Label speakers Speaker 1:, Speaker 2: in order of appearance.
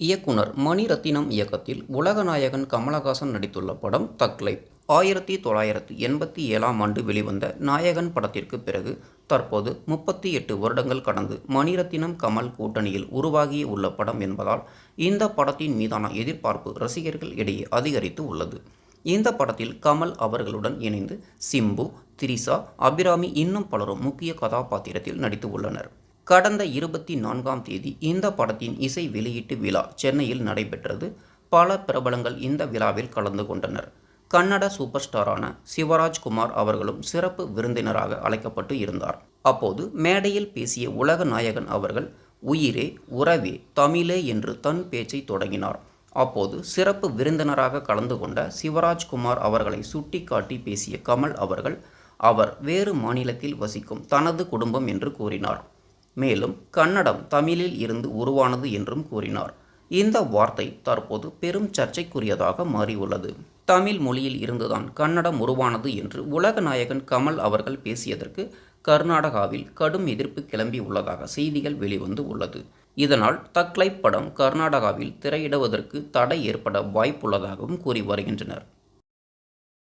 Speaker 1: இயக்குனர் மணிரத்தினம் இயக்கத்தில் உலகநாயகன் கமலஹாசன் நடித்துள்ள படம் தக்லைப் ஆயிரத்தி தொள்ளாயிரத்து எண்பத்தி ஏழாம் ஆண்டு வெளிவந்த நாயகன் படத்திற்கு பிறகு தற்போது முப்பத்தி எட்டு வருடங்கள் கடந்து மணிரத்தினம் கமல் கூட்டணியில் உருவாகி உள்ள படம் என்பதால் இந்த படத்தின் மீதான எதிர்பார்ப்பு ரசிகர்கள் இடையே அதிகரித்து உள்ளது. இந்த படத்தில் கமல் அவர்களுடன் இணைந்து சிம்பு திரிசா அபிராமி இன்னும் பலரும் முக்கிய கதாபாத்திரத்தில் நடித்து உள்ளனர். கடந்த இருபத்தி நான்காம் தேதி இந்த படத்தின் இசை வெளியீட்டு விழா சென்னையில் நடைபெற்றது. பல பிரபலங்கள் இந்த விழாவில் கலந்து கொண்டனர். கன்னட சூப்பர் ஸ்டாரான சிவராஜ்குமார் அவர்களும் சிறப்பு விருந்தினராக அழைக்கப்பட்டு இருந்தார். அப்போது மேடையில் பேசிய உலக நாயகன் அவர்கள் உயிரே உறவே தமிழே என்று தன் பேச்சை தொடங்கினார். அப்போது சிறப்பு விருந்தினராக கலந்து கொண்ட சிவராஜ்குமார் அவர்களை சுட்டிக்காட்டி பேசிய கமல் அவர்கள் அவர் வேறு மாநிலத்தில் வசிக்கும் தனது குடும்பம் என்று கூறினார். மேலும் கன்னடம் தமிழில் இருந்து உருவானது என்றும் கூறினார். இந்த வார்த்தை தற்போது பெரும் சர்ச்சைக்குரியதாக மாறியுள்ளது. தமிழ் மொழியில் இருந்துதான் கன்னடம் உருவானது என்று உலக நாயகன் கமல் அவர்கள் பேசியதற்கு கர்நாடகாவில் கடும் எதிர்ப்பு கிளம்பி உள்ளதாக செய்திகள் வெளிவந்து உள்ளது. இதனால் தக்லைப் படம் கர்நாடகாவில் திரையிடுவதற்கு தடை ஏற்பட வாய்ப்புள்ளதாகவும் கூறி வருகின்றனர்.